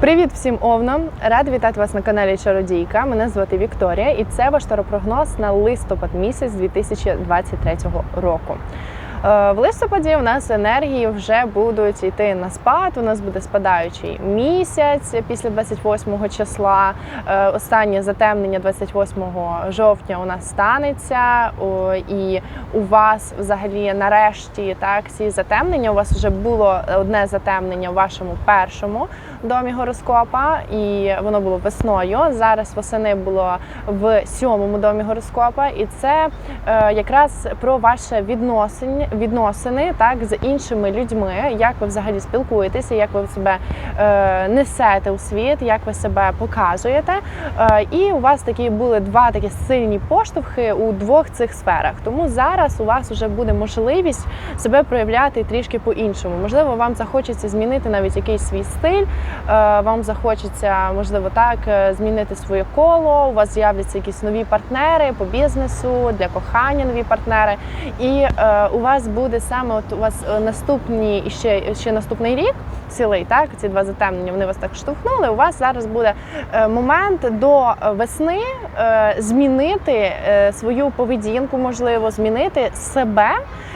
Привіт всім овнам! Рада вітати вас на каналі Чародійка. Мене звати Вікторія, і це ваш таропрогноз на листопад місяць 2023 року. Е, В листопаді у нас енергії вже будуть йти на спад. У нас буде спадаючий місяць після 28 числа. Е, Останнє затемнення 28 жовтня у нас станеться. І у вас взагалі нарешті так ці затемнення. У вас вже було одне затемнення в вашому першому домі гороскопа, і воно було весною. Зараз восени було в сьомому домі гороскопа, і це е, якраз про ваше відносини, відносини так з іншими людьми, як ви взагалі спілкуєтеся, як ви себе е, несете у світ, як ви себе показуєте. Е, і у вас такі були два такі сильні поштовхи у двох цих сферах. Тому зараз у вас вже буде можливість себе проявляти трішки по-іншому. Можливо, вам захочеться змінити навіть якийсь свій стиль. Е, Вам захочеться, можливо, так е, змінити своє коло. У вас з'являться якісь нові партнери по бізнесу, для кохання нові партнери. І е, у вас буде саме от у вас наступні і ще, ще наступний рік. Цілий так, ці два затемнення вони вас так штовхнули. У вас зараз буде момент до весни змінити свою поведінку, можливо, змінити себе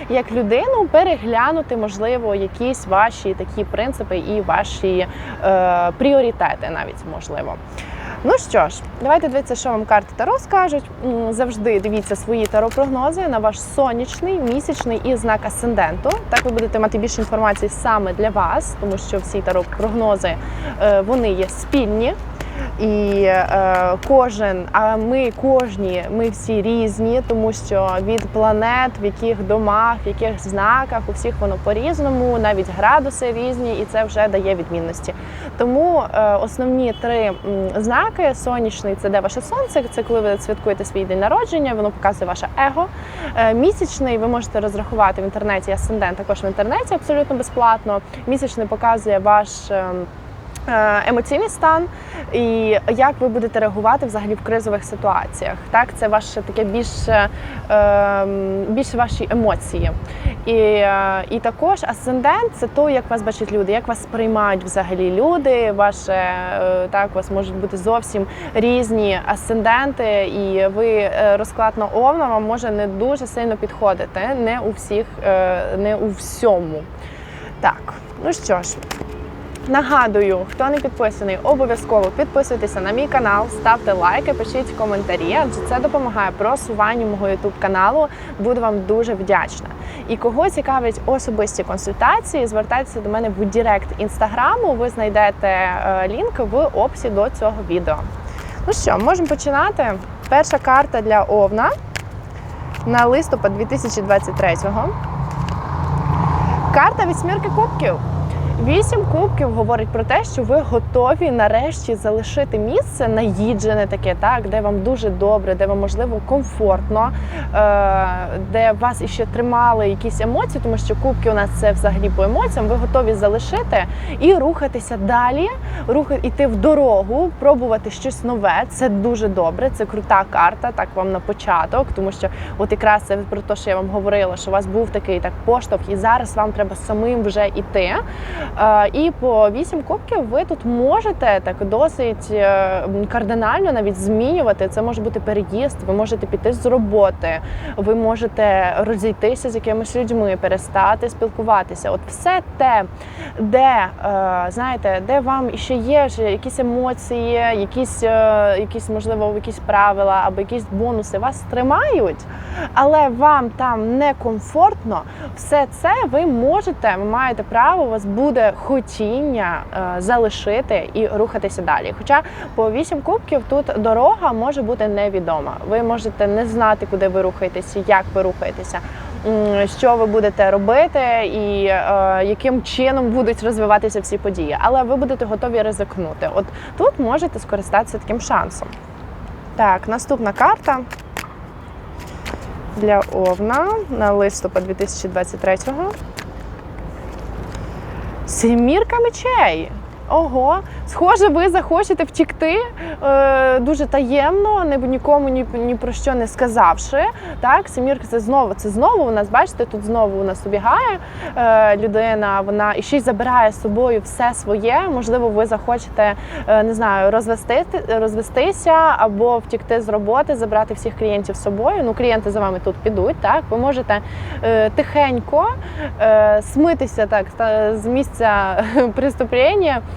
як людину, переглянути, можливо, якісь ваші такі принципи і ваші е, пріоритети, навіть можливо. Ну що ж, давайте дивитися, що вам карти Таро скажуть. Завжди дивіться свої таро-прогнози на ваш сонячний, місячний і знак асценденту. Так ви будете мати більше інформації саме для вас, тому що всі таро-прогнози е, вони є спільні. І е, кожен, а ми кожні, ми всі різні, тому що від планет, в яких домах, в яких знаках, у всіх воно по-різному, навіть градуси різні, і це вже дає відмінності. Тому е, основні три знаки: сонячний це де ваше сонце, це коли ви святкуєте свій день народження, воно показує ваше его. Е, місячний ви можете розрахувати в інтернеті асцендент, також в інтернеті абсолютно безплатно. Місячний показує ваш. е, Емоційний стан і як ви будете реагувати взагалі в кризових ситуаціях. Так, це ваше таке більше, е, більше ваші емоції. І, е, і також асцендент це то, як вас бачать люди, як вас сприймають взагалі люди. Ваше е, так, у вас можуть бути зовсім різні асценденти, і ви е, розклад на овна вам може не дуже сильно підходити, не у всіх, е, не у всьому. Так, ну що ж. Нагадую, хто не підписаний, обов'язково підписуйтеся на мій канал, ставте лайки, пишіть коментарі, адже це допомагає просуванню мого youtube каналу. Буду вам дуже вдячна. І кого цікавлять особисті консультації, звертайтеся до мене в Директ інстаграму. Ви знайдете е, лінк в описі до цього відео. Ну що, можемо починати. Перша карта для Овна на листопад 2023-го. Карта вісьмірки кубків. Вісім кубків говорить про те, що ви готові нарешті залишити місце наїджене таке, так де вам дуже добре, де вам можливо комфортно, е, де вас іще тримали якісь емоції, тому що кубки у нас це взагалі по емоціям. Ви готові залишити і рухатися далі, рухати іти в дорогу, пробувати щось нове. Це дуже добре. Це крута карта. Так вам на початок, тому що от якраз це про те, що я вам говорила, що у вас був такий так поштовх, і зараз вам треба самим вже іти. І по вісім кубків ви тут можете так досить е, кардинально навіть змінювати. Це може бути переїзд, ви можете піти з роботи, ви можете розійтися з якимись людьми, перестати спілкуватися. От все те, де е, знаєте, де вам ще є якісь емоції, якісь, е, якісь можливо, якісь правила або якісь бонуси вас тримають, але вам там некомфортно. Все це ви можете, ви маєте право, у вас буде хотіння е, залишити і рухатися далі. Хоча по вісім кубків тут дорога може бути невідома. Ви можете не знати, куди ви рухаєтеся, як ви рухаєтеся. Що ви будете робити, і е, яким чином будуть розвиватися всі події, але ви будете готові ризикнути. От тут можете скористатися таким шансом. Так, наступна карта для Овна на листопад 2023-го. Семірка мечей. Ого, схоже, ви захочете втікти е, дуже таємно, не нікому ні, ні про що не сказавши. Так, семірка це знову це знову у нас, бачите, тут знову у нас убігає е, людина. Вона і ще й забирає з собою все своє. Можливо, ви захочете е, не знаю, розвести, розвестися або втікти з роботи, забрати всіх клієнтів з собою. Ну, клієнти за вами тут підуть. Так, ви можете е, тихенько е, смитися так з місця преступлення.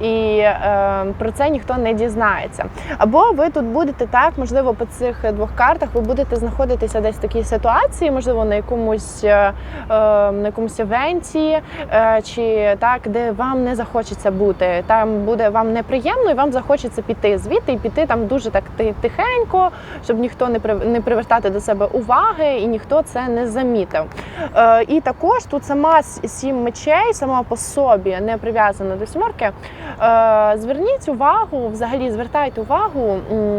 І е, про це ніхто не дізнається. Або ви тут будете так, можливо, по цих двох картах ви будете знаходитися десь в такій ситуації, можливо, на якомусь е, е, на якомусь евенті, е, чи так, де вам не захочеться бути. Там буде вам неприємно, і вам захочеться піти звідти і піти там дуже так ти- тихенько, щоб ніхто не при- не привертати до себе уваги і ніхто це не замітив. Е, і також тут сама сім мечей, сама по собі не прив'язана до сімерки. Е, Зверніть увагу, взагалі звертайте увагу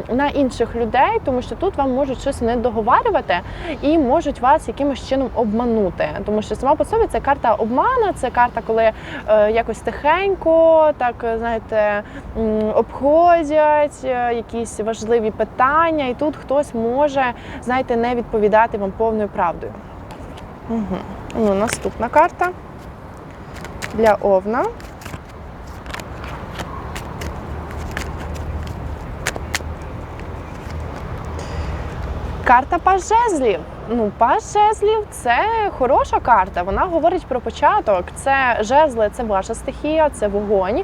на інших людей, тому що тут вам можуть щось не договарювати і можуть вас якимось чином обманути. Тому що сама по собі це карта обмана, це карта, коли е, якось тихенько, так е, знаєте, обходять якісь важливі питання, і тут хтось може, знаєте, не відповідати вам повною правдою. Угу. Ну, наступна карта для Овна. Карта паж жезлів. Ну, паж жезлів це хороша карта. Вона говорить про початок. Це жезли, це ваша стихія, це вогонь.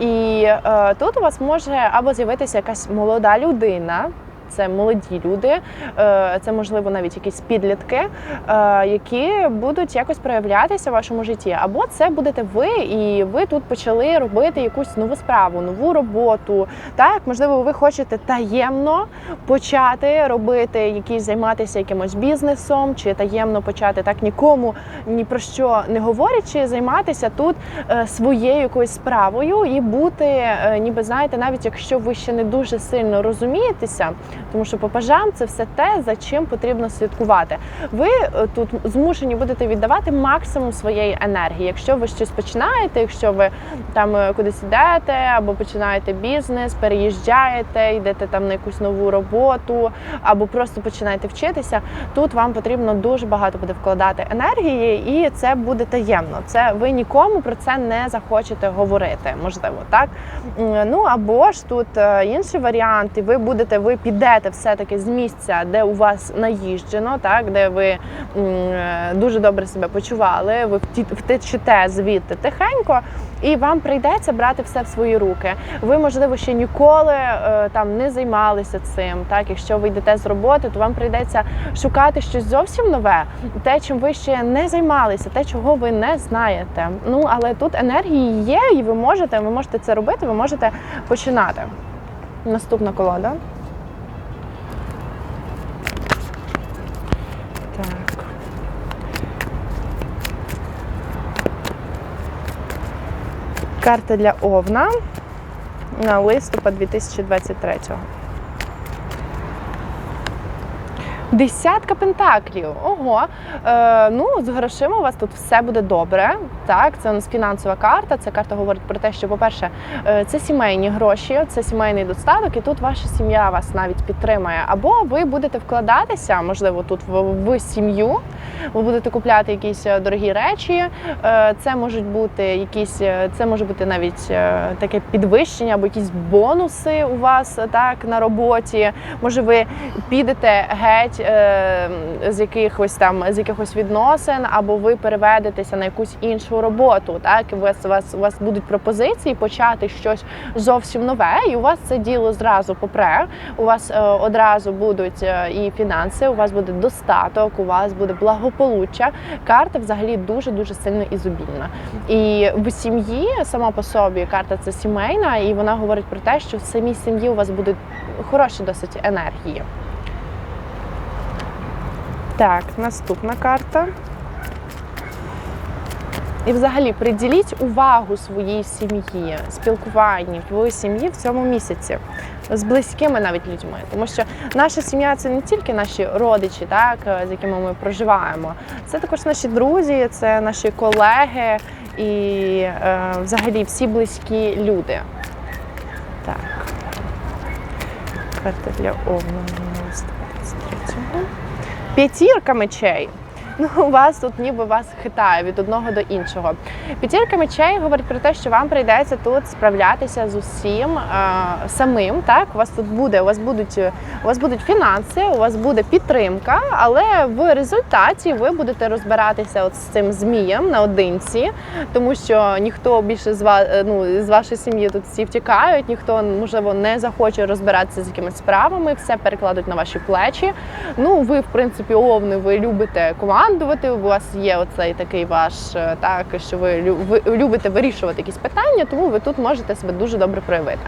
І е, тут у вас може або з'явитися якась молода людина. Це молоді люди, е, це можливо навіть якісь підлітки, е, які будуть якось проявлятися в вашому житті. Або це будете ви, і ви тут почали робити якусь нову справу, нову роботу. Так, можливо, ви хочете таємно почати робити якісь займатися якимось бізнесом, чи таємно почати так нікому ні про що не говорячи, займатися тут е, своєю якоюсь справою і бути, ніби знаєте, навіть якщо ви ще не дуже сильно розумієтеся, тому що по пажам це все те, за чим потрібно слідкувати. Ви е, тут змушені будете віддавати максимум своєї енергії. Якщо ви щось починаєте, якщо ви там е, кудись йдете або починаєте бізнес, переїжджаєте, йдете там на якусь нову роботу, або просто починаєте вчитися, тут вам потрібно дуже багато буде вкладати енергії, і це буде таємно. Це ви нікому про це не захочете говорити, можливо, так ну або ж тут е, інший варіант, і ви будете, ви підете все-таки з місця, де у вас наїжджено, так де ви е, дуже добре себе почували, ви втечете звідти тихенько. І вам прийдеться брати все в свої руки. Ви, можливо, ще ніколи е, там не займалися цим. Так, якщо ви йдете з роботи, то вам прийдеться шукати щось зовсім нове, те, чим ви ще не займалися, те, чого ви не знаєте. Ну але тут енергії є, і ви можете, ви можете це робити, ви можете починати. Наступна колода. Так. Карта для Овна на листопад 2023. Десятка пентаклів. Ого. Е, ну, з грошима у вас тут все буде добре. Так, це у нас фінансова карта. Ця карта говорить про те, що, по-перше, е, це сімейні гроші, це сімейний достаток, і тут ваша сім'я вас навіть підтримає. Або ви будете вкладатися, можливо, тут в, в сім'ю. Ви будете купляти якісь е, дорогі речі. Е, Це можуть бути якісь, е, це може бути навіть таке підвищення або якісь бонуси у вас так на роботі. Може, ви підете геть з якихось там з якихось відносин, або ви переведетеся на якусь іншу роботу. Так, у вас у вас у вас будуть пропозиції почати щось зовсім нове, і у вас це діло зразу попре. У вас одразу будуть і фінанси, у вас буде достаток, у вас буде благополуччя. Карта взагалі дуже дуже сильно ізобільна. І в сім'ї сама по собі карта це сімейна, і вона говорить про те, що в самій сім'ї у вас будуть хороші досить енергії. Так, наступна карта. І взагалі приділіть увагу своїй сім'ї, спілкуванні в сім'ї в цьому місяці з близькими навіть людьми. Тому що наша сім'я це не тільки наші родичі, так з якими ми проживаємо. Це також наші друзі, це наші колеги. і е, взагалі всі близькі люди. Так. Карта для 23-го. П'ятірка мечей. Ну, вас тут ніби вас хитає від одного до іншого. П'ятірка мечей говорить про те, що вам прийдеться тут справлятися з усім е, самим. Так, у вас тут буде, у вас будуть у вас будуть фінанси, у вас буде підтримка, але в результаті ви будете розбиратися от з цим змієм наодинці, тому що ніхто більше з вас, ну, з вашої сім'ї тут всі втікають, ніхто можливо не захоче розбиратися з якимись справами, все перекладуть на ваші плечі. Ну, ви, в принципі, овни, ви любите командувати. У вас є оцей такий ваш е, так, що ви, лю- ви любите вирішувати якісь питання, тому ви тут можете себе дуже добре проявити.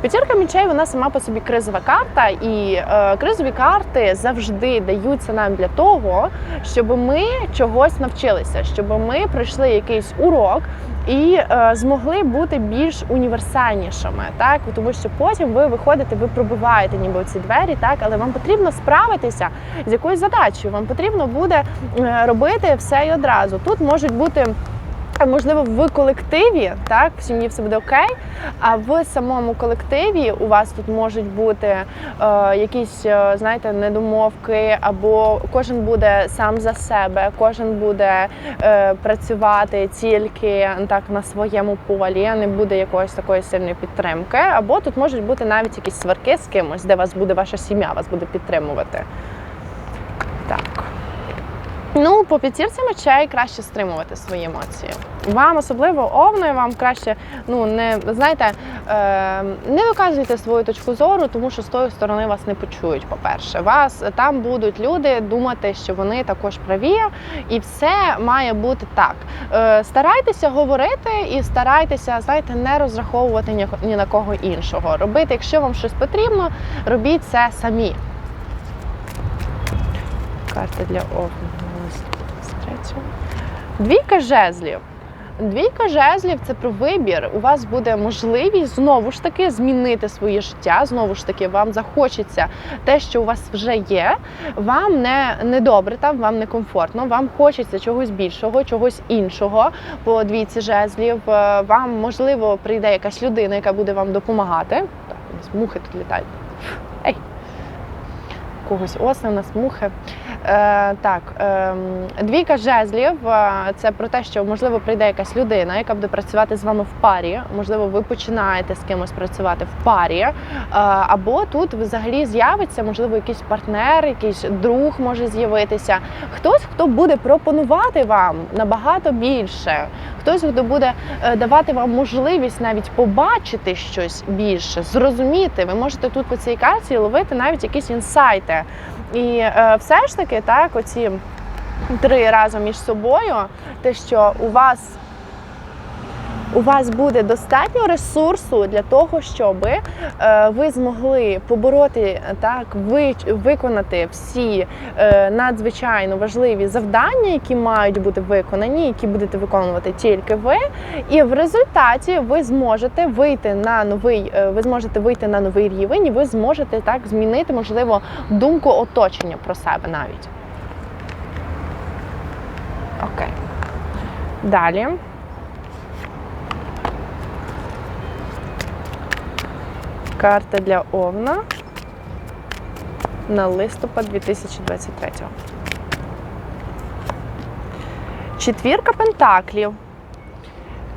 П'ятірка мечей вона сама по собі кризова карта, і е, кризові карти завжди даються нам для того, щоб ми чогось навчилися, щоб ми пройшли якийсь урок. І е, змогли бути більш універсальнішими, так тому що потім ви виходите, ви пробиваєте ніби ці двері, так але вам потрібно справитися з якоюсь задачею. Вам потрібно буде робити все і одразу. Тут можуть бути. Можливо, в колективі, так, в сім'ї все буде окей. А в самому колективі у вас тут можуть бути е, якісь, е, знаєте, недомовки, або кожен буде сам за себе, кожен буде е, працювати тільки так на своєму полі, не буде якоїсь такої сильної підтримки. Або тут можуть бути навіть якісь сварки з кимось, де вас буде ваша сім'я, вас буде підтримувати. Так. Ну, по п'ятірці мечей краще стримувати свої емоції. Вам особливо овною, вам краще, ну не знаєте, е, не виказуйте свою точку зору, тому що з тої сторони вас не почують. По-перше, вас там будуть люди думати, що вони також праві, і все має бути так. Е, старайтеся говорити і старайтеся, знаєте, не розраховувати ні, ні на кого іншого. Робити, якщо вам щось потрібно, робіть це самі. Карта для овна. Двійка жезлів. Двійка жезлів це про вибір. У вас буде можливість знову ж таки змінити своє життя. Знову ж таки, вам захочеться те, що у вас вже є. Вам не, не добре там, вам не комфортно, вам хочеться чогось більшого, чогось іншого по двійці жезлів. Е, Вам можливо прийде якась людина, яка буде вам допомагати. Так, у нас мухи тут літають. Ей! Когось осни, у нас мухи. Е, так, е, двійка жезлів е, це про те, що можливо прийде якась людина, яка буде працювати з вами в парі. Можливо, ви починаєте з кимось працювати в парі. Е, або тут взагалі з'явиться, можливо, якийсь партнер, якийсь друг може з'явитися. Хтось, хто буде пропонувати вам набагато більше, хтось, хто буде давати вам можливість навіть побачити щось більше, зрозуміти. Ви можете тут по цій карті ловити навіть якісь інсайти. І е, все ж таки, так, оці три разом між собою, те, що у вас. У вас буде достатньо ресурсу для того, щоб е, ви змогли побороти так, ви, виконати всі е, надзвичайно важливі завдання, які мають бути виконані, які будете виконувати тільки ви. І в результаті ви зможете вийти на новий, е, ви зможете вийти на новий рівень, і ви зможете так змінити, можливо, думку оточення про себе навіть. Окей. Далі. Карта для Овна на листопад 2023. Четвірка пентаклів.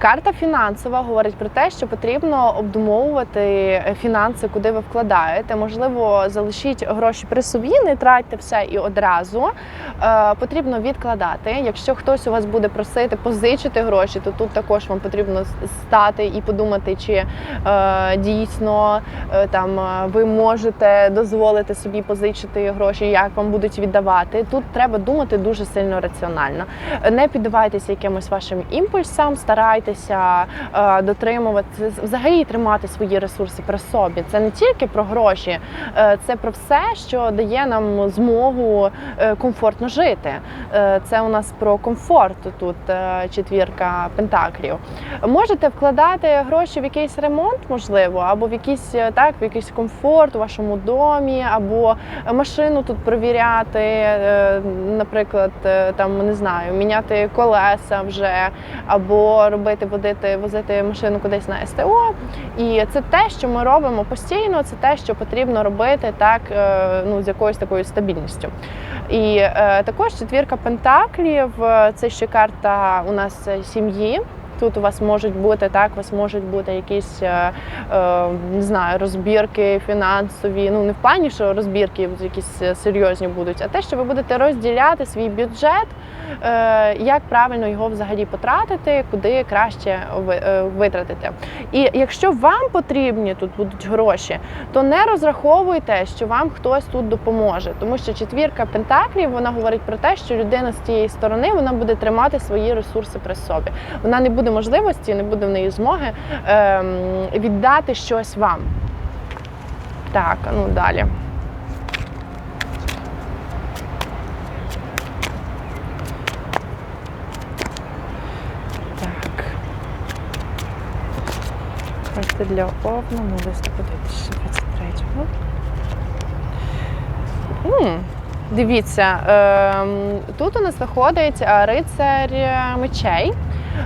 Карта фінансова говорить про те, що потрібно обдумовувати фінанси, куди ви вкладаєте. Можливо, залишіть гроші при собі, не тратьте все і одразу. Е, потрібно відкладати. Якщо хтось у вас буде просити позичити гроші, то тут також вам потрібно стати і подумати, чи е, дійсно е, там е, ви можете дозволити собі позичити гроші, як вам будуть віддавати. Тут треба думати дуже сильно раціонально. Не піддавайтеся якимось вашим імпульсам, старайтеся е, дотримуватися, взагалі тримати свої ресурси при собі. Це не тільки про гроші, е, це про все, що дає нам змогу е, комфортно жити. Це у нас про комфорт тут четвірка пентаклів. Можете вкладати гроші в якийсь ремонт, можливо, або в якісь е, так, в якийсь комфорт у вашому домі, або машину тут провіряти, наприклад, там не знаю, міняти колеса вже, або робити, водити, возити машину кудись на СТО. І це те, що ми робимо постійно, це те, що потрібно робити так, е, ну, з якоюсь такою стабільністю. І е, також четвірка пентаклів е, це ще карта у нас сім'ї. Тут у вас можуть бути так, у вас можуть бути якісь е, е, не знаю, розбірки фінансові. Ну не в плані, що розбірки якісь е, серйозні будуть, а те, що ви будете розділяти свій бюджет, як правильно його взагалі потратити, куди краще ви- витратити. І якщо вам потрібні тут будуть гроші, то не розраховуйте, що вам хтось тут допоможе, тому що четвірка пентаклів вона говорить про те, що людина з тієї сторони вона буде тримати свої ресурси при собі. Вона не буде можливості, не буде в неї змоги ем, віддати щось вам. Так, ну далі. Так. Карти для Овна на листопад 2023-го. М, Дивіться, ем, тут у нас знаходить е, рицар мечей.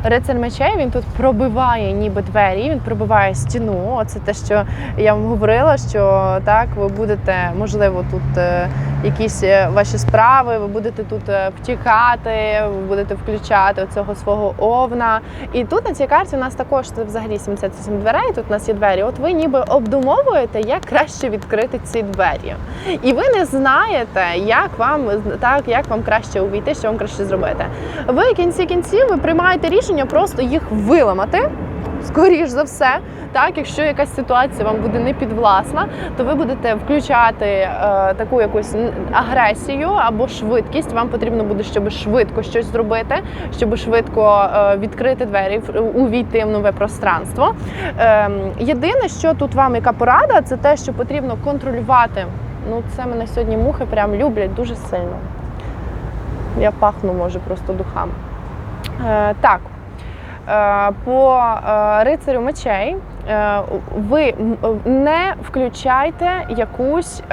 Рицар мечей він тут пробиває ніби двері, він пробиває стіну. Оце те, що я вам говорила, що так ви будете, можливо, тут е, якісь е, ваші справи, ви будете тут е, втікати, ви будете включати цього свого овна. І тут на цій карті у нас також це взагалі 77 дверей. Тут у нас є двері. От ви ніби обдумовуєте, як краще відкрити ці двері. І ви не знаєте, як вам так, як вам краще увійти, що вам краще зробити. Ви кінці кінців ви приймаєте рішення просто їх виламати. Скоріш за все, так, якщо якась ситуація вам буде не підвласна, то ви будете включати е, таку якусь агресію або швидкість. Вам потрібно буде, щоб швидко щось зробити, щоб швидко е, відкрити двері, увійти в нове пространство. Е, єдине, що тут вам яка порада, це те, що потрібно контролювати. Ну, це мене сьогодні мухи прям люблять дуже сильно. Я пахну, може, просто духами. Е, так. Е, По е, рицарю мечей е, ви не включайте якусь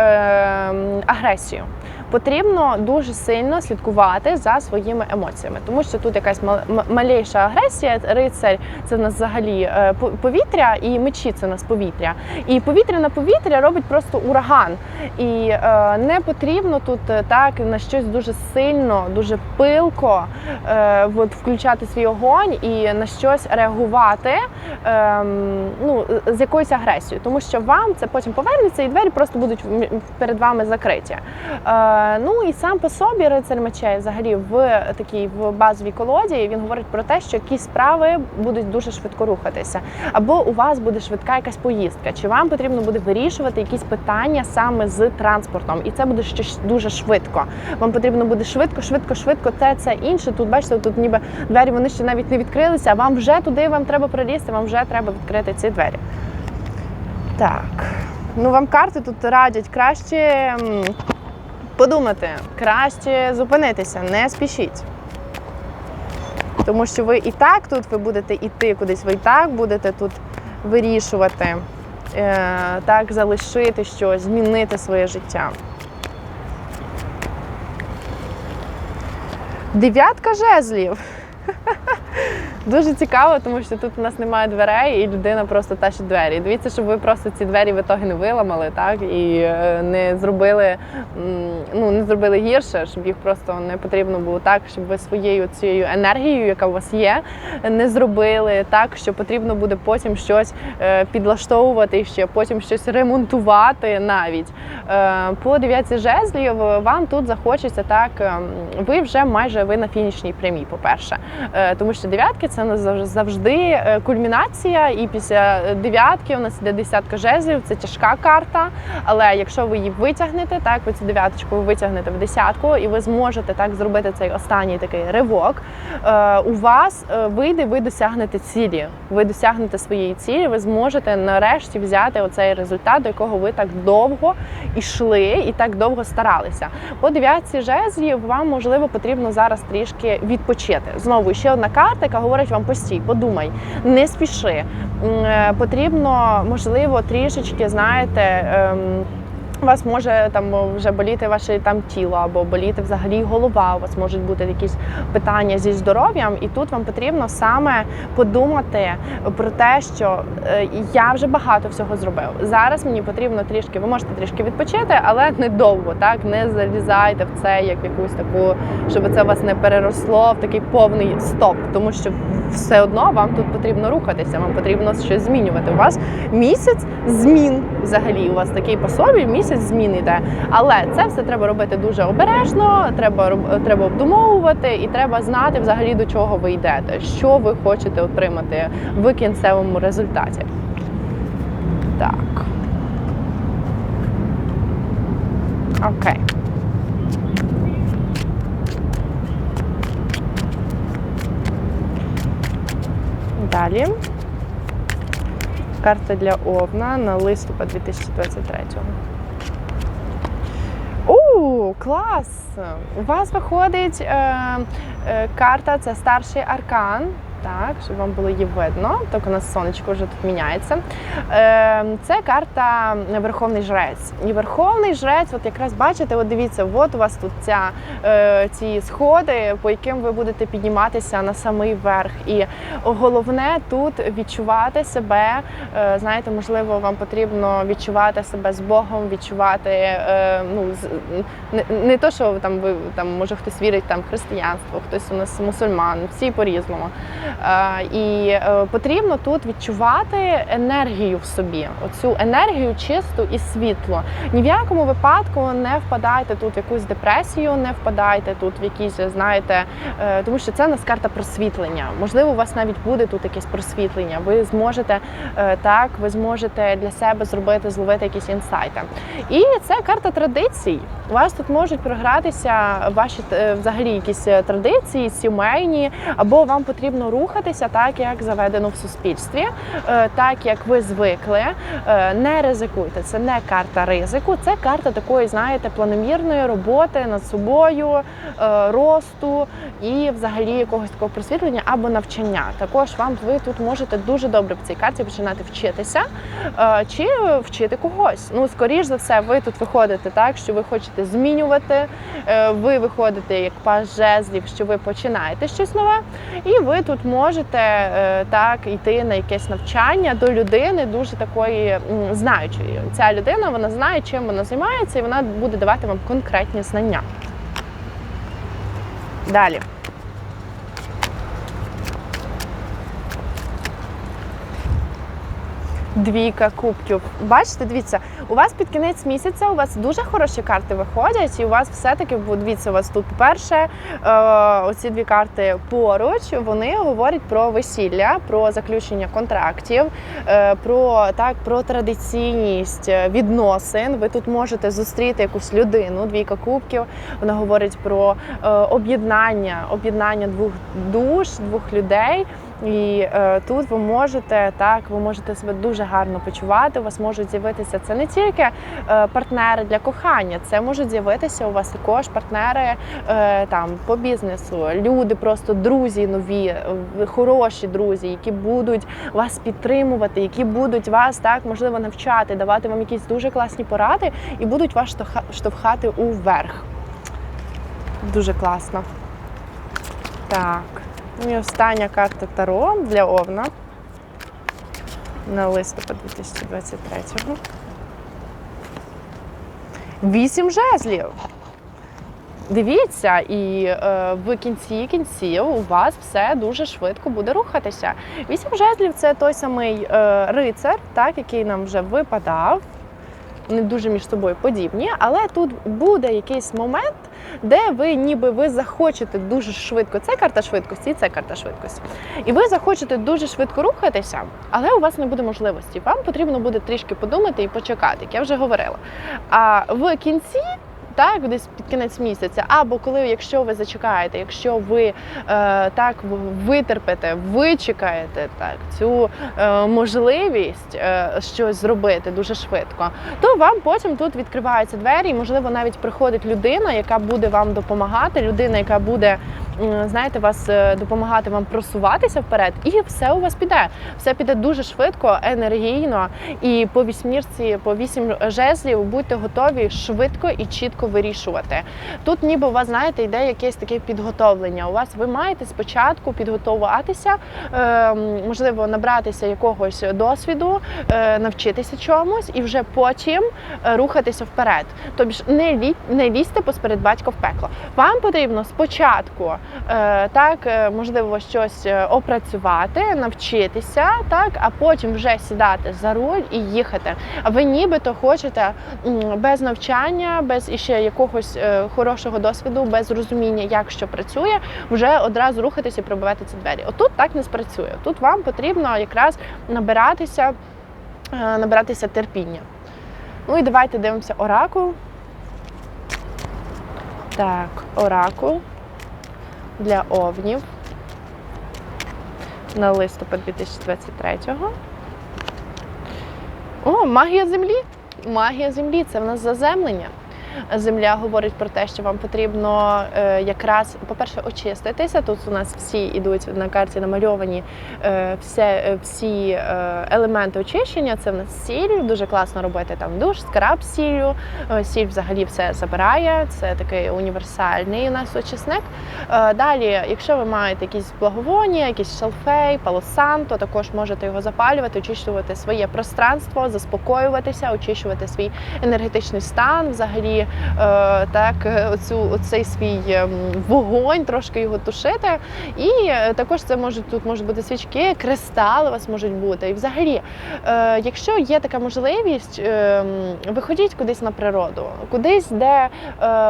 агресію. Потрібно дуже сильно слідкувати за своїми емоціями, тому що тут якась мал- малейша агресія. Рицарь це в нас взагалі е, повітря, і мечі це в нас повітря. І повітря на повітря робить просто ураган. І е, не потрібно тут е, так на щось дуже сильно, дуже пилко е, от, включати свій огонь і на щось реагувати ем, ну, з якоюсь агресією, тому що вам це потім повернеться, і двері просто будуть перед вами закриті. Е, ну і сам по собі рицар мечей, взагалі, в такій в базовій колоді він говорить про те, що якісь справи будуть дуже швидко рухатися, або у вас буде швидка якась поїздка, чи вам потрібно буде вирішувати якісь питання саме з транспортом, і це буде щось дуже швидко. Вам потрібно буде швидко, швидко, швидко. Те це інше. Тут бачите, тут ніби двері вони ще навіть не відкрилися. А вам вже туди вам треба пролізти, вам вже треба відкрити ці двері. Так. Ну вам карти тут радять краще подумати, краще зупинитися, не спішіть. Тому що ви і так тут ви будете йти кудись, ви і так будете тут вирішувати, е, так залишити щось, змінити своє життя. Дев'ятка жезлів. Дуже цікаво, тому що тут у нас немає дверей, і людина просто тащить двері. Дивіться, щоб ви просто ці двері в ітогі не виламали, так і е, не зробили ну не зробили гірше, щоб їх просто не потрібно було так, щоб ви своєю цією енергією, яка у вас є, не зробили так, що потрібно буде потім щось е, підлаштовувати, ще потім щось ремонтувати навіть. Е, По дев'ятці жезлів вам тут захочеться так. ем, Ви вже майже ви на фінішній прямій, по-перше. Е, Тому що дев'ятки це нас завжди е, кульмінація, і після дев'ятки у нас іде десятка жезлів, це тяжка карта. Але якщо ви її витягнете, так ви цю дев'яточку ви витягнете в десятку, і ви зможете так зробити цей останній такий ривок. е, У вас е, вийде, ви досягнете цілі. Ви досягнете своєї цілі, ви зможете нарешті взяти оцей результат, до якого ви так довго йшли і так довго старалися. По дев'ятці жезлів вам можливо потрібно зараз трішки відпочити. Знову ще одна карта, яка говорить говорить вам постій, подумай, не спіши. Е, Потрібно, можливо, трішечки, знаєте. У вас може там вже боліти ваше там тіло або боліти взагалі голова. У вас можуть бути якісь питання зі здоров'ям, і тут вам потрібно саме подумати про те, що е, я вже багато всього зробив. Зараз мені потрібно трішки, ви можете трішки відпочити, але не довго, так не залізайте в це як якусь таку, щоб це вас не переросло в такий повний стоп, тому що все одно вам тут потрібно рухатися, вам потрібно щось змінювати. У вас місяць змін взагалі. У вас такий по собі місяць змін іде. Але це все треба робити дуже обережно, треба треба обдумовувати і треба знати взагалі до чого ви йдете, що ви хочете отримати в кінцевому результаті. Так. Окей. Далі. Карта для Овна на листопад 2023. У, клас! У вас виходить е, е, карта, це старший аркан. Так, щоб вам було її видно. Так у нас сонечко вже тут міняється. Е, це карта Верховний Жрець. І Верховний Жрець, от якраз бачите, от дивіться, от у вас тут ця, е, ці сходи, по яким ви будете підніматися на самий верх. І головне тут відчувати себе. е, Знаєте, можливо, вам потрібно відчувати себе з Богом, відчувати ну не, то, що там ви там може хтось вірить там в християнство, хтось у нас мусульман, всі по-різному. Е, І е, потрібно тут відчувати енергію в собі, оцю енергію чисту і світло. Ні в якому випадку не впадайте тут в якусь депресію, не впадайте тут в якісь, знаєте, е, тому що це у нас карта просвітлення. Можливо, у вас навіть буде тут якесь просвітлення. Ви зможете е, так, ви зможете для себе зробити, зловити якісь інсайти. І це карта традицій. У вас тут можуть програтися ваші е, взагалі якісь е, традиції, сімейні, або вам потрібно рухатися так, як заведено в суспільстві, е, так як ви звикли. Е, Не ризикуйте. Це не карта ризику, це карта такої, знаєте, планомірної роботи над собою, е, росту і взагалі якогось такого просвітлення або навчання. Також вам ви тут можете дуже добре в цій карті починати вчитися чи вчити когось. Ну, скоріш за все, ви тут виходите так, що ви хочете змінювати. Ви виходите як паж жезлів, що ви починаєте щось нове, і ви тут можете е, так йти на якесь навчання до людини, дуже такої знаючої. Ця людина вона знає, чим вона займається, і вона буде давати вам конкретні знання. Далі. Двійка кубків. Бачите, дивіться, у вас під кінець місяця у вас дуже хороші карти виходять, і у вас все-таки дивіться, у вас тут перше е, оці дві карти поруч. Вони говорять про весілля, про заключення контрактів, е, про так, про традиційність е, відносин. Ви тут можете зустріти якусь людину, двійка кубків. Вона говорить про е, об'єднання, об'єднання двох душ, двох людей. І е, тут ви можете так, ви можете себе дуже гарно почувати. У вас можуть з'явитися це не тільки е, партнери для кохання, це можуть з'явитися у вас також партнери е, там по бізнесу, люди, просто друзі нові, е, хороші друзі, які будуть вас підтримувати, які будуть вас так можливо навчати, давати вам якісь дуже класні поради і будуть вас штовха- штовхати уверх. Дуже класно. Так. І остання карта Таро для Овна на листопад 2023-го. Вісім жезлів. Дивіться, і е, в кінці кінців у вас все дуже швидко буде рухатися. Вісім жезлів це той самий е, рицар, так, який нам вже випадав. Вони дуже між собою подібні, але тут буде якийсь момент, де ви ніби ви захочете дуже швидко. Це карта швидкості, і це карта швидкості. І ви захочете дуже швидко рухатися, але у вас не буде можливості. Вам потрібно буде трішки подумати і почекати, як я вже говорила. А в кінці. Так, десь під кінець місяця, або коли, якщо ви зачекаєте, якщо ви е, так витерпите, вичекаєте так цю е, можливість е, щось зробити дуже швидко, то вам потім тут відкриваються двері, і можливо навіть приходить людина, яка буде вам допомагати, людина, яка буде знаєте, вас е, допомагати вам просуватися вперед, і все у вас піде. Все піде дуже швидко, енергійно. І по вісьмірці, по вісім жезлів будьте готові швидко і чітко вирішувати. Тут, ніби у вас знаєте, йде якесь таке підготовлення. У вас ви маєте спочатку підготуватися, е, можливо, набратися якогось досвіду, е, навчитися чомусь, і вже потім е, рухатися вперед. Тобто не лі, не лізьте посеред батька в пекло. Вам потрібно спочатку е, так, е, можливо, щось е, опрацювати, навчитися, так, а потім вже сідати за руль і їхати. А ви нібито хочете без навчання, без іще якогось е, хорошого досвіду, без розуміння, як що працює, вже одразу рухатися і пробивати ці двері. Отут так не спрацює. Тут вам потрібно якраз набиратися, е, набиратися терпіння. Ну і давайте дивимося оракул. Так, оракул для овнів на листопад 2023-го. О, магія землі. Магія землі це в нас заземлення. Земля говорить про те, що вам потрібно е, якраз, по-перше, очиститися. Тут у нас всі йдуть на карті намальовані е, все, е, всі елементи очищення. Це в нас сіль, дуже класно робити там душ, скраб сіллю. Сіль взагалі все забирає. Це такий універсальний у нас очисник. Далі, якщо ви маєте якісь благовоння, якийсь шалфей, палосан, то також можете його запалювати, очищувати своє пространство, заспокоюватися, очищувати свій енергетичний стан, взагалі е, так, оцю, оцей свій ем, вогонь, трошки його тушити. І е, також це можуть тут можуть бути свічки, кристали у вас можуть бути. І взагалі, е, якщо є така можливість, е, виходіть кудись на природу, кудись, де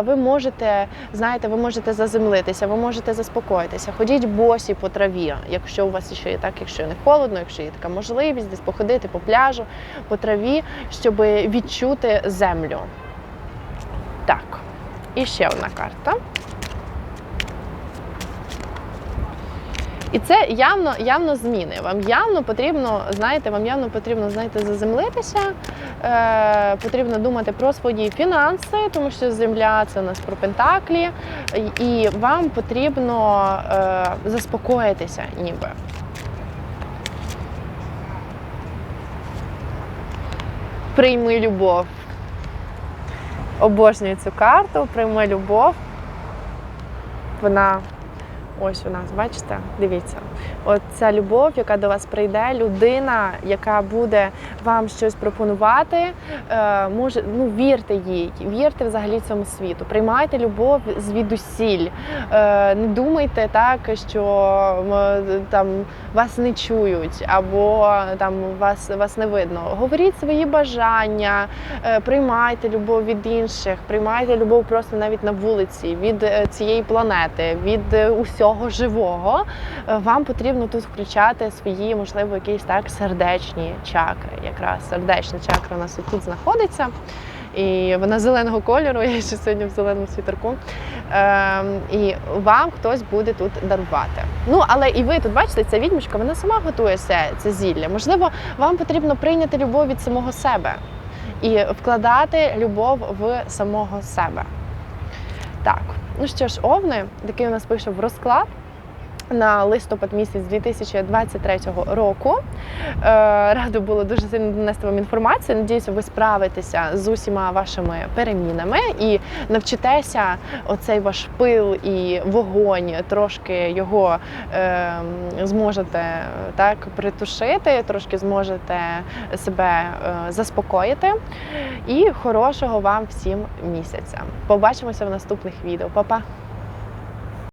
ви можете, знаєте, ви можете заземлитися, ви можете заспокоїтися. Ходіть босі по траві, якщо у вас ще є так, якщо не холодно, якщо є така можливість, десь походити по пляжу, по траві, щоб відчути землю. Так, і ще одна карта. І це явно, явно зміни. Вам явно потрібно, знаєте, вам явно потрібно знаєте, заземлитися, е, потрібно думати про свої фінанси, тому що земля це у нас про пентаклі, і вам потрібно е, заспокоїтися, ніби. Прийми любов. Обожнюю цю карту, прийме любов. Вона ось у нас, бачите? Дивіться. От ця любов, яка до вас прийде, людина, яка буде вам щось пропонувати, е, може, ну вірте їй, вірте взагалі цьому світу. Приймайте любов звідусіль. Е, не думайте так, що там вас не чують, або там вас, вас не видно. Говоріть свої бажання, е, приймайте любов від інших, приймайте любов просто навіть на вулиці, від цієї планети, від е, усього живого. Е, Вам потрібно тут включати свої, можливо, якісь так сердечні чакри. Якраз сердечна чакра у нас тут знаходиться. І вона зеленого кольору, я ще сьогодні в зеленому світерку. Ем, і вам хтось буде тут дарувати. Ну, але і ви тут бачите, ця відьмочка, вона сама готує це, це зілля. Можливо, вам потрібно прийняти любов від самого себе і вкладати любов в самого себе. Так, ну що ж, овни, такий у нас вийшов розклад. На листопад місяць 2023 року Е, радо було дуже сильно донести вам інформацію. Надіюся, ви справитеся з усіма вашими перемінами і навчитеся оцей ваш пил і вогонь, трошки його е, зможете так притушити, трошки зможете себе е, заспокоїти. І хорошого вам всім місяця. Побачимося в наступних відео. Па-па!